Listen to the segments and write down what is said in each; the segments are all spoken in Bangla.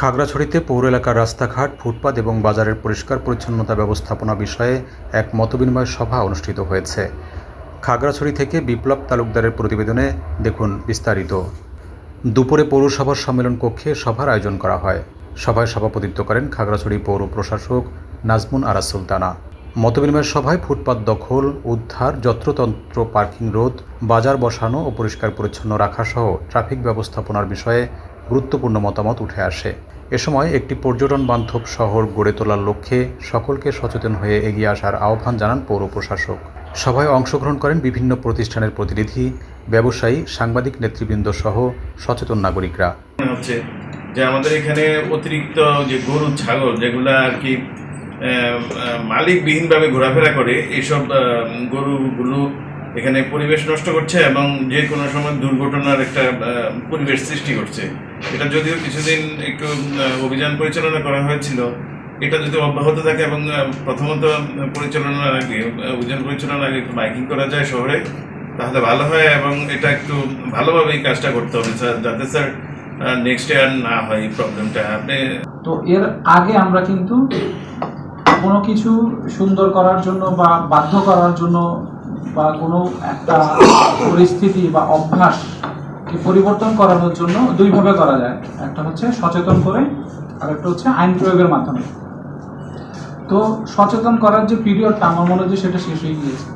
খাগড়াছড়িতে পৌর এলাকার রাস্তাঘাট, ফুটপাত এবং বাজারের পরিষ্কার পরিচ্ছন্নতা ব্যবস্থাপনা বিষয়ে এক মতবিনিময় সভা অনুষ্ঠিত হয়েছে। খাগড়াছড়ি থেকে বিপ্লব তালুকদারের প্রতিবেদনে দেখুন বিস্তারিত। দুপুরে পৌরসভার সম্মেলন কক্ষে সভার আয়োজন করা হয়। সভায় সভাপতিত্ব করেন খাগড়াছড়ি পৌর প্রশাসক নাজমুন আরা সুলতানা। মতবিনিময় সভায় ফুটপাত দখল, উদ্ধার, যত্রতন্ত্র, পার্কিং রোধ, বাজার বসানো ও পরিষ্কার পরিচ্ছন্ন রাখা সহ ট্রাফিক ব্যবস্থাপনার বিষয়ে গুরুত্বপূর্ণ মতামত উঠে আসে। এ সময় একটি পর্যটন বান্ধব শহর গড়ে তোলার লক্ষ্যে সকলকে সচেতন হয়ে এগিয়ে আসার আহ্বান জানান পৌর প্রশাসক। সভায় অংশগ্রহণ করেন বিভিন্ন প্রতিষ্ঠানের প্রতিনিধি, ব্যবসায়ী, সাংবাদিক নেতৃবৃন্দ সহ সচেতন নাগরিকরা। হচ্ছে যে আমাদের এখানে অতিরিক্ত যে গরু, ছাগল যেগুলো আর কি মালিকবিহীনভাবে ঘোরাফেরা করে, এইসব গরুগুলো এখানে পরিবেশ নষ্ট করছে এবং যে কোনো সময় দুর্ঘটনার একটা পরিবেশ সৃষ্টি করছে। এটা যদিও কিছুদিন একটু অভিযান পরিচালনা করা হয়েছিল, এটা যদি অব্যাহত থাকে এবং প্রথমত পরিচালনার আগে, অভিযান পরিচালনার আগে একটু বাইকিং করা যায় শহরে, তাহলে ভালো হয় এবং এটা একটু ভালোভাবে এই কাজটা করতে হবে, স্যার, যাতে, স্যার নেক্সট ইয়ার না হয় এই প্রবলেমটা আপনি তো এর আগে আমরা কিন্তু কোনো কিছু সুন্দর করার জন্য বা বাধ্য করার জন্য বা কোনো একটা পরিস্থিতি বা অভ্যাসকে পরিবর্তন করানোর জন্য দুইভাবে করা যায়। একটা হচ্ছে সচেতন করে, আর একটা হচ্ছে আইন প্রয়োগের মাধ্যমে। তো সচেতন করার যে পিরিয়ডটা আমার মনে হয় যে সেটা শেষ হয়ে গিয়েছে।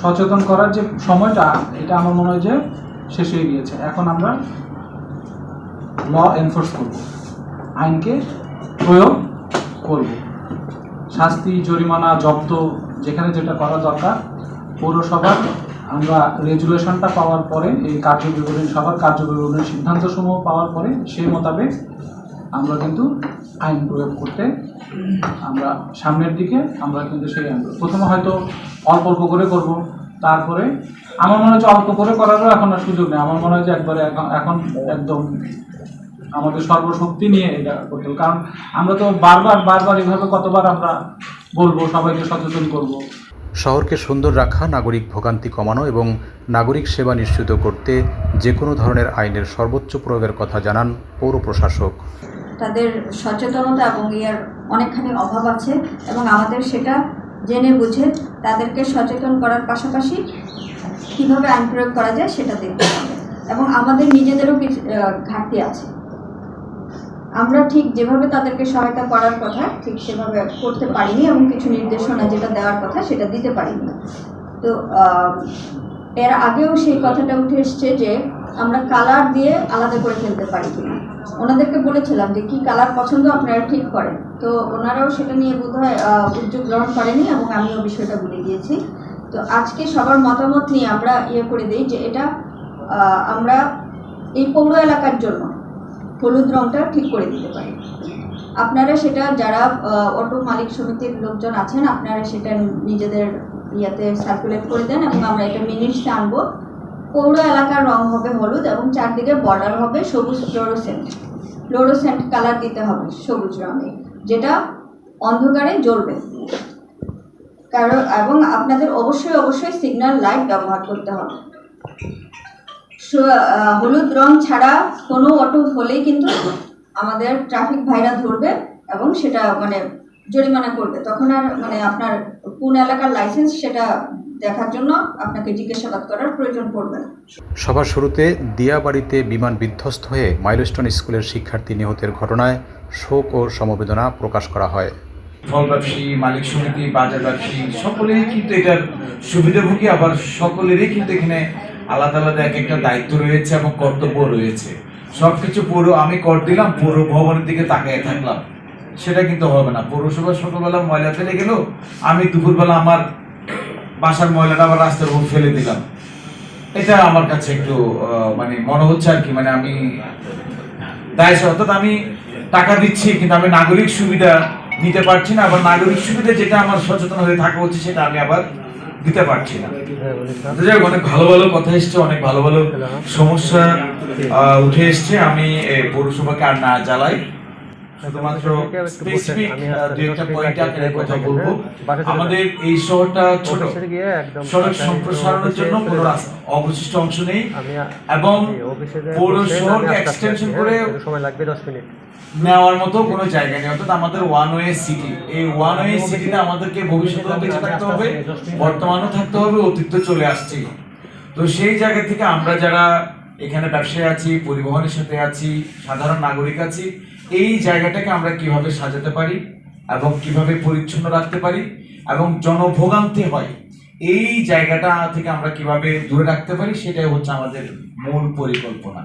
সচেতন করার যে সময়টা, এটা আমার মনে হয় যে শেষ হয়ে গিয়েছে। এখন আমরা ল এনফোর্স করব, আইনকে প্রয়োগ করব। শাস্তি, জরিমানা, জব্দ, যেখানে যেটা করা দরকার পৌরসভার আমরা রেজুলেশনটা পাওয়ার পরে, এই কার্যবিবরণী সবার কার্যবিবরণীর সিদ্ধান্তসমূহ পাওয়ার পরে, সেই মোতাবেক আমরা কিন্তু আইন প্রয়োগ করতে আমরা সামনের দিকে আমরা কিন্তু সেই আইন প্রথমে হয়তো অল্প অল্প করে করব, তারপরে আমার মনে যে অল্প করে করারও এখন আর সুযোগ নেই। আমার মনে হয় যে একবারে এখন এখন একদম আমাদের সর্বশক্তি নিয়ে এটা করতে হবে। কারণ আমরা তো বারবার বারবার এভাবে কতবার আমরা বলব, সবাইকে সচেতন করব। শহরকে সুন্দর রাখা, নাগরিক ভোগান্তি কমানো এবং নাগরিক সেবা নিশ্চিত করতে যে কোনো ধরনের আইনের সর্বোচ্চ প্রয়োগের কথা জানান পৌর প্রশাসক। তাদের সচেতনতা এবং ইয়ার অনেকখানি অভাব আছে এবং আমাদের সেটা জেনে বুঝে তাদেরকে সচেতন করার পাশাপাশি কীভাবে আইন প্রয়োগ করা যায় সেটা দেখতে হবে। এবং আমাদের নিজেদেরও কিছু ঘাটতি আছে। আমরা ঠিক যেভাবে তাদেরকে সহায়তা করার কথা, ঠিক সেভাবে করতে পারিনি এবং কিছু নির্দেশনা যেটা দেওয়ার কথা সেটা দিতে পারিনি। তো এর আগেও সেই কথাটা উঠে এসছে যে আমরা কালার দিয়ে আলাদা করে ফেলতে পারি কিনা। ওনাদেরকে বলেছিলাম যে কি কালার পছন্দ আপনারা ঠিক করেন। তো ওনারাও সেটা নিয়ে বোধহয় উদ্যোগ গ্রহণ করেনি এবং আমিও বিষয়টা বলে দিয়েছি। তো আজকে সবার মতামত নিয়ে আমরা ইয়ে করে দিই যে এটা আমরা এই পৌর এলাকার জন্য হলুদ রংটা ঠিক করে দিতে পারি আপনারা সেটা যারা অটো মালিক সমিতির লোকজন আছেন, আপনারা সেটা নিজেদের ইয়াতে সার্কুলেট করে দেন এবং আমরা এটা মিনিটসে আনব। পৌর এলাকার রং হবে হলুদ এবং চারদিকে বর্ডার হবে সবুজ ফ্লোরোসেন্ট ফ্লোরোসেন্ট কালার দিতে হবে সবুজ রঙে, যেটা অন্ধকারে জ্বলবে। কারণ, এবং আপনাদের অবশ্যই অবশ্যই সিগন্যাল লাইট ব্যবহার করতে হবে। হলুদ রং ছাড়া কোনো অটো হলেই কিন্তু আমাদের ট্রাফিক ভাইরা ধরবে এবং সেটা মানে জরিমানা করবে। তখন আর মানে আপনার কোন এলাকার লাইসেন্স সেটা দেখার জন্য আপনাকে জিজ্ঞাসাবাদ করার প্রয়োজন পড়বে সবার শুরুতে দিয়াবাড়িতে বিমান বিধ্বস্ত হয়ে মাইলস্টোন স্কুলের শিক্ষার্থী নিহতের ঘটনায় শোক ও সমবেদনা প্রকাশ করা হয়। ফল ব্যবসায়ী মালিক সমিতি বাজার ব্যবসায়ী সকলেই কিন্তু এটার সুবিধাভোগী আবার সকলেরই কিন্তু এখানে আলাদা আলাদা এক একটা দায়িত্ব রয়েছে এবং কর্তব্য রয়েছে। সবকিছু পুরো আমি কর দিলাম, পুরো ভবনের দিকে তাকিয়ে থাকলাম। সেটা কিন্তু হবে না। পৌরসভা সকালবেলা ময়লা ফেলে গেল, আমি দুপুরবেলা আমার বাসার ময়লাটা আবার রাস্তার উপর ফেলে দিলাম। এটা আমার কাছে একটু মানে মনে হচ্ছে আর কি মানে আমি দায় অর্থাৎ আমি টাকা দিচ্ছি, কিন্তু আমি নাগরিক সুবিধা নিতে পারছি না। আবার নাগরিক সুবিধা যেটা আমার সচেতন হয়ে থাকা উচিত, সেটা আমি আবার দিতে পারছি না। যাক যাই অনেক ভালো ভালো কথা এসছে অনেক ভালো ভালো সমস্যা আহ, উঠে এসছে। আমি পৌরসভাকে আর না জ্বালাই শুধুমাত্র কেউ একটু বসেন, স্পেসিফিক আমি একটা আস্তে পয়েন্ট কথা বলব। গেলে বাসা চলে আমাদের এই শহরটা ছোট। অফিসে গিয়ে একদম সড়ক সম্প্রসারণের জন্য কোনো অবশিষ্ট অংশ নেই। এবং জি, অফিসে যে পৌর শহরকে আমি আস্তে আস্তে এক্সটেনশন করে সময় লাগবে দশ মিনিট। নেওয়ার মতো কোনো জায়গা নেই। অর্থাৎ আমাদের ওয়ান ওয়ে সিটি এই ওয়ান ওয়ে সিটিতে আমাদেরকে ভবিষ্যতে বেঁচে থাকতে হবে। বর্তমানও থাকতে হবে অতীত চলে আসছে। তো সেই জায়গা থেকে আমরা যারা এখানে ব্যবসায় আছি, পরিবহনের সাথে আছি, সাধারণ নাগরিক আছি। এই জায়গাটাকে আমরা কীভাবে সাজাতে পারি এবং কীভাবে পরিচ্ছন্ন রাখতে পারি এবং জনভোগান্তি হয়, এই জায়গাটা থেকে আমরা কীভাবে দূরে রাখতে পারি সেটাই হচ্ছে আমাদের মূল পরিকল্পনা।